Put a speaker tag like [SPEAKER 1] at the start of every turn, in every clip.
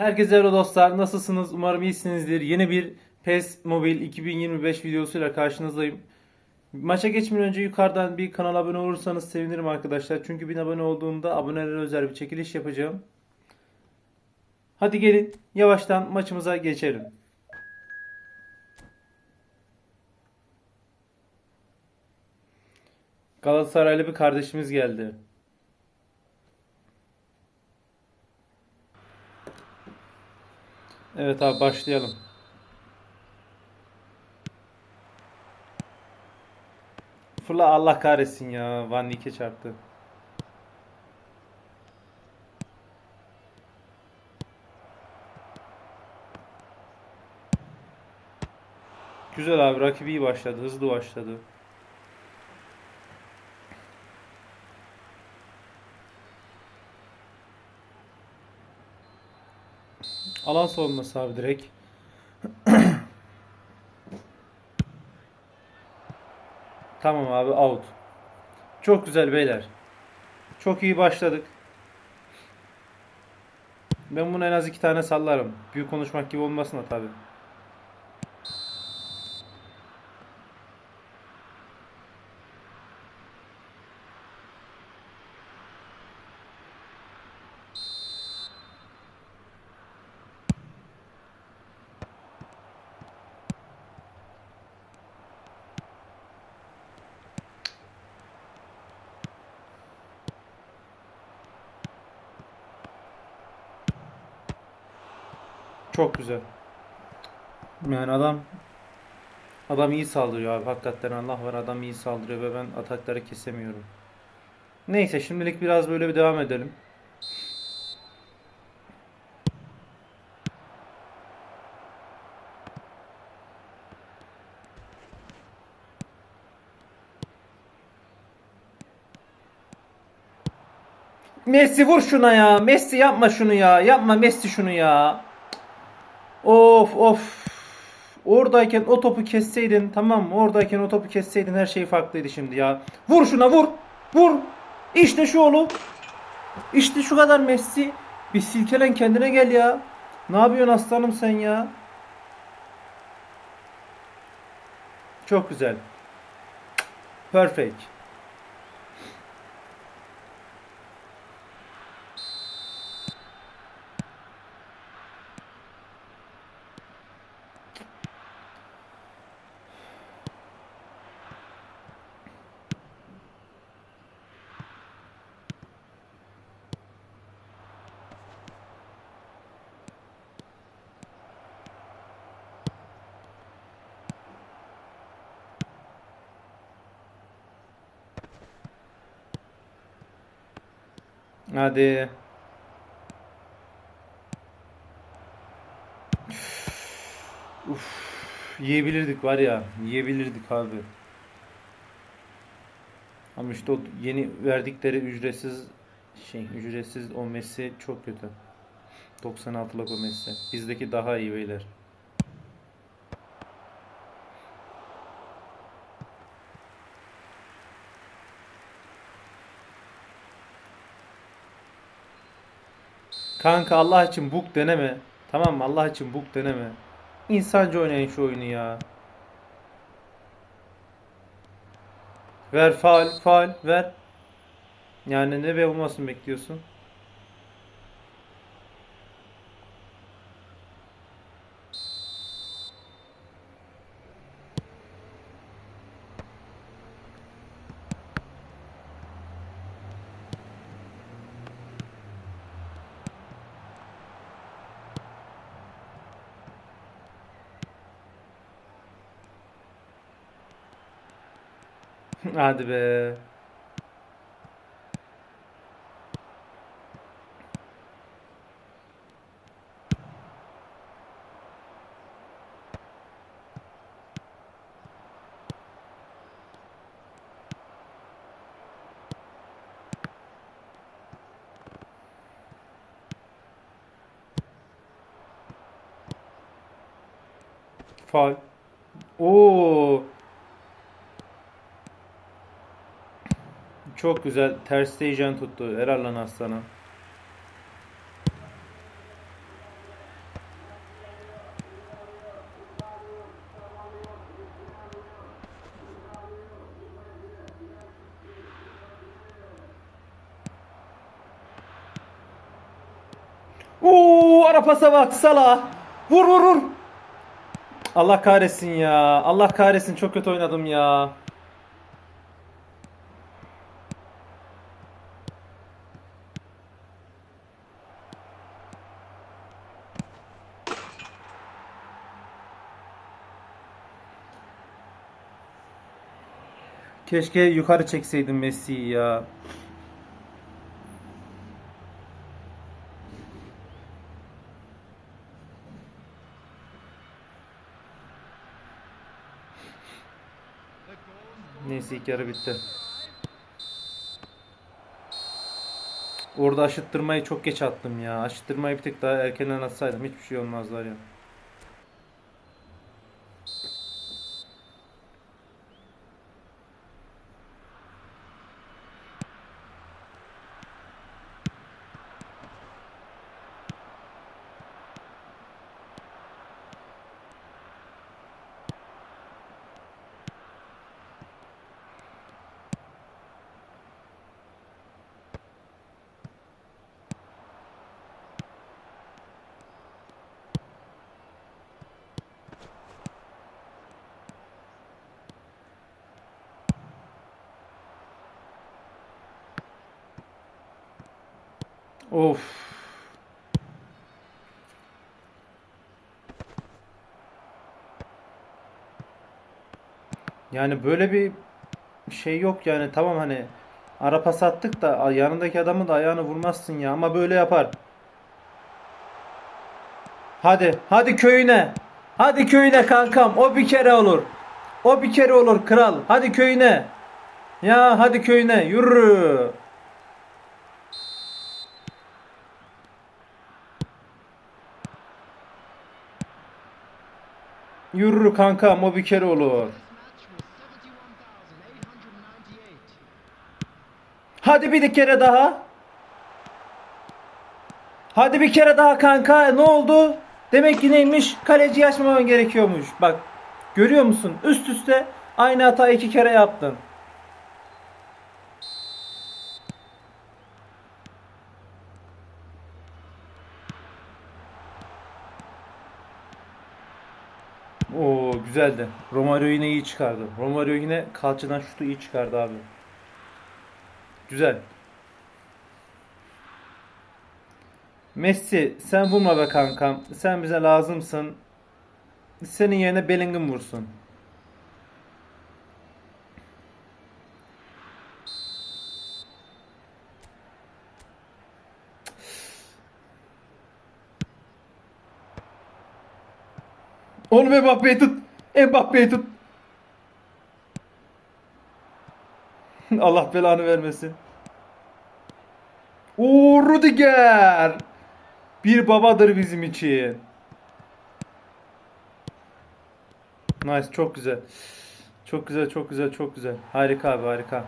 [SPEAKER 1] Herkese merhaba dostlar. Nasılsınız? Umarım iyisinizdir. Yeni bir PES Mobile 2025 videosuyla karşınızdayım. Maça geçmeden önce yukarıdan bir kanala abone olursanız sevinirim arkadaşlar. Çünkü bin abone olduğumda abonelere özel bir çekiliş yapacağım. Hadi gelin yavaştan maçımıza geçelim. Galatasaraylı bir kardeşimiz geldi. Evet abi başlayalım. Fırla Allah kahretsin ya. Van Dijk'e çarptı. Güzel abi rakibi iyi başladı. Hızlı başladı. Alan savunması abi direkt. Tamam abi out. Çok güzel beyler. Çok iyi başladık. Ben bunu en az iki tane sallarım. Büyük konuşmak gibi olmasın da tabi. Çok güzel. Yani adam adam iyi saldırıyor abi. Hakikaten Allah var adam iyi saldırıyor ve ben atakları kesemiyorum. Neyse şimdilik biraz böyle bir devam edelim. Messi vur şuna ya. Messi yapma şunu ya. Yapma Messi şunu ya. Of of. Oradayken o topu kesseydin tamam mı? Oradayken o topu kesseydin her şey farklıydı şimdi ya. Vur şuna vur. Vur. İşte şu oğlum. İşte şu kadar Messi. Bir silkelen kendine gel ya. Ne yapıyorsun aslanım sen ya? Çok güzel. Perfect. Hadi. Uf, yiyebilirdik var ya, yiyebilirdik abi. Ama işte o yeni verdikleri ücretsiz şey, ücretsiz o Messi çok kötü. 96'lık o Messi. Bizdeki daha iyi beyler. Kanka Allah için bug deneme. Tamam mı? Allah için bug deneme. İnsanca oynayın şu oyunu ya. Ver faal, faal, ver. Yani ne be olmasın bekliyorsun? Hadi be. Faul. Oo. Çok güzel. Ters değeceğin tuttu. Helal lan aslana. Oo, pasa bak Salah. Vur vur vur. Allah kahretsin ya. Allah kahretsin çok kötü oynadım ya. Keşke yukarı çekseydim Messi'yi ya. Neyse ilk yarı bitti. Orada aşıttırmayı çok geç attım ya. Aşıttırmayı bir tık daha erkenden atsaydım hiçbir şey olmazlar ya. Of. Yani böyle bir şey yok yani tamam hani ara pas attık da yanındaki adamın da ayağını vurmazsın ya ama böyle yapar. Hadi hadi köyüne. Hadi köyüne kankam o bir kere olur. O bir kere olur kral. Hadi köyüne. Ya hadi köyüne yürü. Yürü kankam o bir kere olur. Hadi bir kere daha. Hadi bir kere daha kanka. Ne oldu? Demek ki neymiş? Kaleci açmaman gerekiyormuş. Bak. Görüyor musun? Üst üste aynı hata iki kere yaptın. Oo güzeldi. Romario yine iyi çıkardı. Romario yine kalçadan şutu iyi çıkardı abi. Güzel. Messi sen vurma be kankam. Sen bize lazımsın. Senin yerine Bellingham vursun. Oğlum Mbappe'yi tut. Mbappe'yi tut. Allah belanı vermesin. Oo Rudiger. Bir babadır bizim için. Nice çok güzel. Çok güzel çok güzel çok güzel. Harika abi harika.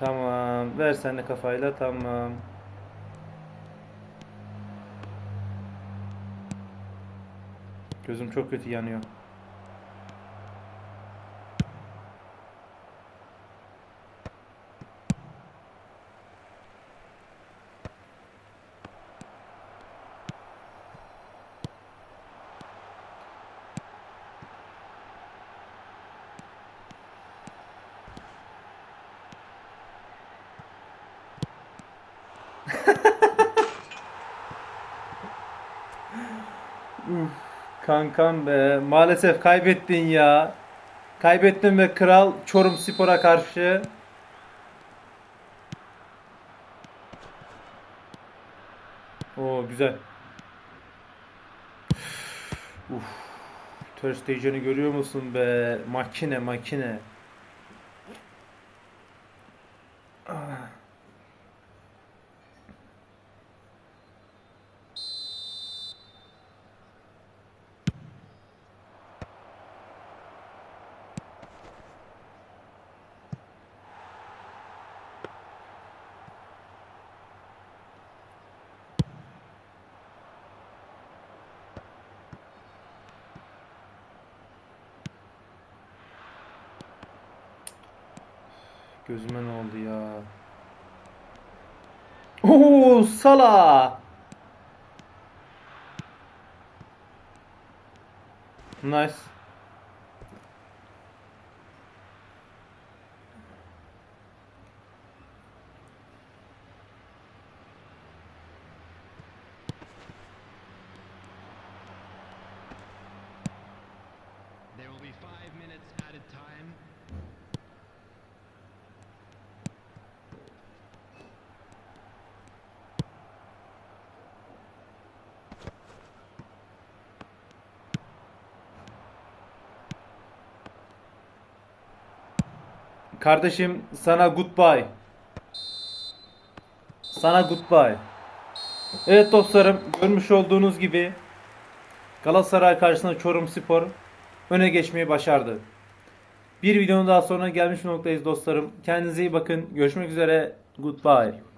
[SPEAKER 1] Tamam. Ver sen kafayla. Tamam. Gözüm çok kötü yanıyor. Uf, kankam be. Maalesef kaybettin ya. Kaybettin ve kral Çorum Spor'a karşı. Oo güzel. Uf. Ter Stegen'i görüyor musun be? Makine makine. Gözüme ne oldu ya? Oo Sala. Nice.
[SPEAKER 2] There will be five minutes added time.
[SPEAKER 1] Kardeşim sana goodbye. Sana goodbye. Evet dostlarım görmüş olduğunuz gibi Galatasaray karşısında Çorum Spor öne geçmeyi başardı. Bir videonun daha sonra gelmiş noktayız dostlarım. Kendinize iyi bakın. Görüşmek üzere. Goodbye.